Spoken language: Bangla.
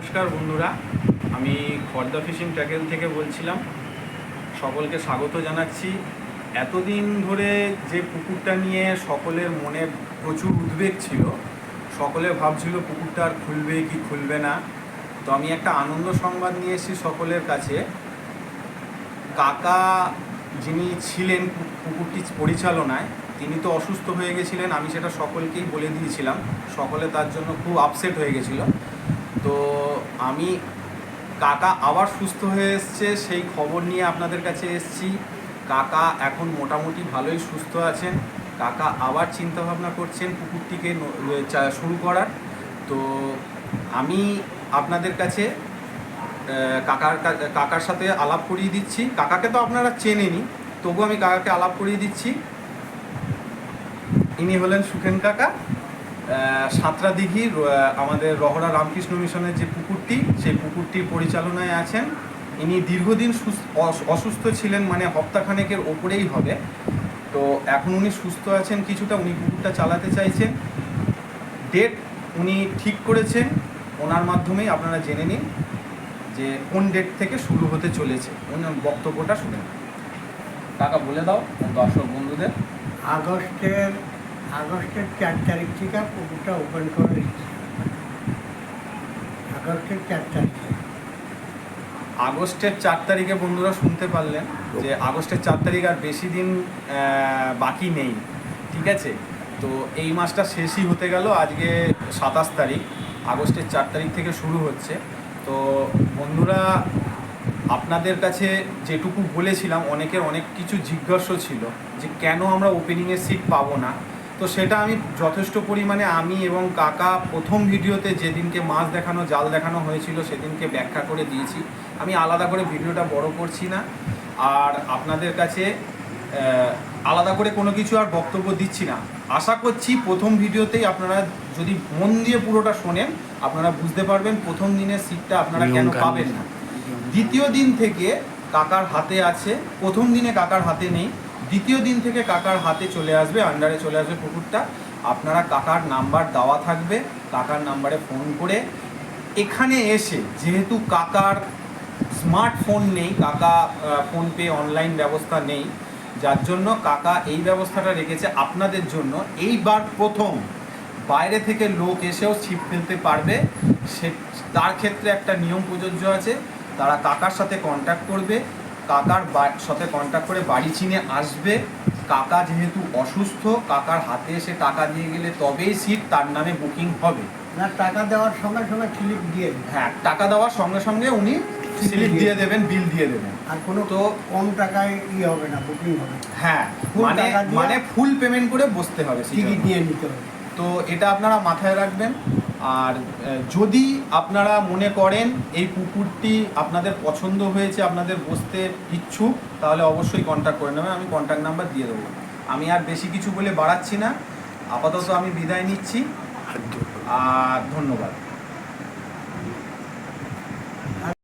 নমস্কার বন্ধুরা, আমি খর্দা ফিশিং ট্যাকেল থেকে বলছিলাম। সকলকে স্বাগত জানাচ্ছি। এতদিন ধরে যে পুকুরটা নিয়ে সকলের মনে প্রচুর উদ্বেগ ছিল, সকলে ভাবছিল পুকুরটা আর খুলবে কি খুলবে না। তো আমি একটা আনন্দ সংবাদ নিয়ে এসেছি সকলের কাছে। কাকা যিনি ছিলেন পুকুরটি পরিচালনায়, তিনি তো অসুস্থ হয়ে গেছিলেন, আমি সেটা সকলকেই বলে দিয়েছিলাম। সকলে তার জন্য খুব আপসেট হয়ে গেছিল। তো আমি কাকা আবার সুস্থ হয়ে এসছে, সেই খবর নিয়ে আপনাদের কাছে এসেছি। কাকা এখন মোটামুটি ভালোই সুস্থ আছেন। কাকা আবার চিন্তা ভাবনা করছেন চা- শুরু করার। তো আমি আপনাদের কাছে কাকার কাকার সাথে আলাপ করিয়ে দিচ্ছি। কাকাকে তো আপনারা চেনেনি তবু আমি কাকাকে আলাপ করিয়ে দিচ্ছি। ইনি হলেন সুখেন কাকা। সাঁতরা দিঘির আমাদের রহরা রামকৃষ্ণ মিশনের যে পুকুরটি সেই পুকুরটির পরিচালনায় আছেন। ইনি দীর্ঘদিন সুস- অস- অসুস্থ ছিলেন মানে হপ্তাখানেকের ওপরেই হবে। তো এখন উনি সুস্থ আছেন কিছুটা উনি পুকুরটা চালাতে চাইছেন। ডেট উনি ঠিক করেছেন ওনার মাধ্যমেই আপনারা জেনে নিন যে কোন ডেট থেকে শুরু হতে চলেছে। ওনার বক্তব্যটা শুনে কাকা বলে দাও দর্শক বন্ধুদের। আগস্টের আগস্টের চার তারিখ থেকে পুকুরটা ওপেন করে আগস্টের চার তারিখে আগস্টের চার তারিখে বন্ধুরা শুনতে পারলেন যে আগস্টের চার তারিখ আর বেশি দিন বাকি নেই, ঠিক আছে? তো এই মাসটা শেষই হতে গেল, আজকে সাতাশ তারিখ, আগস্টের চার তারিখ থেকে শুরু হচ্ছে। তো বন্ধুরা, আপনাদের কাছে যেটুকু বলেছিলাম, অনেকের অনেক কিছু জিজ্ঞাসা ছিল যে কেন আমরা ওপেনিংয়ের সিট পাবো না? তো সেটা আমি যথেষ্ট পরিমাণে আমি এবং কাকা প্রথম ভিডিওতে যেদিনকে মাছ দেখানো জাল দেখানো হয়েছিল সেদিনকে ব্যাখ্যা করে দিয়েছি। আমি আলাদা করে ভিডিওটা বড় করছি না। আর আপনাদের কাছে আলাদা করে কোনো কিছু আর বক্তব্য দিচ্ছি না। আশা করছি প্রথম ভিডিওতেই আপনারা যদি মন দিয়ে পুরোটা শোনেন আপনারা বুঝতে পারবেন প্রথম দিনের সিটটা আপনারা কেন পাবেন না। দ্বিতীয় দিন থেকে কাকার হাতে আছে। প্রথম দিনে কাকার হাতে নেই। দ্বিতীয় দিন থেকে কাকার হাতে চলে আসবে আন্ডারে চলে আসবে পুকুরটা। আপনারা কাকার নাম্বার দেওয়া থাকবে, কাকার নাম্বারে ফোন করে এখানে এসে, যেহেতু কাকার স্মার্টফোন নেই, কাকা ফোনপে অনলাইন ব্যবস্থা নেই, যার জন্য কাকা এই ব্যবস্থাটা রেখেছে আপনাদের জন্য। এইবার প্রথম, বাইরে থেকে লোক এসেও ছিপ ফেলতে পারবে। সে, তার ক্ষেত্রে একটা নিয়ম প্রযোজ্য আছে, তারা কাকার সাথে কন্ট্যাক্ট করবে। কাকার সাথে কন্ট্যাক্ট করে বাড়ি চিনে আসবে। কাকা যেহেতু অসুস্থ কাকার হাতে এসে টাকা দিয়ে গেলে তবেই সিট তার নামে বুকিং হবে। না টাকা দেওয়ার সঙ্গে সঙ্গে স্লিপ দিয়ে হ্যাঁ টাকা দেওয়ার সঙ্গে সঙ্গে উনি স্লিপ দিয়ে দেবেন বিল দিয়ে দেবেন। আর কোনো তো কম টাকায় ই হবে না বুকিং হবে। হ্যাঁ মানে মানে ফুল পেমেন্ট করে বসতে হবে টিকিট। নিয়ে নিতে হবে। তো এটা আপনারা মাথায় রাখবেন। আর যদি আপনারা মনে করেন এই পুকুরটি আপনাদের পছন্দ হয়েছে আপনাদের বসতে ইচ্ছুক তাহলে অবশ্যই কন্ট্যাক্ট করে নেবেন আমি কন্ট্যাক্ট নাম্বার দিয়ে দেবো। আমি আর বেশি কিছু বলে বাড়াচ্ছি না আপাতত আমি বিদায় নিচ্ছি। আর ধন্যবাদ।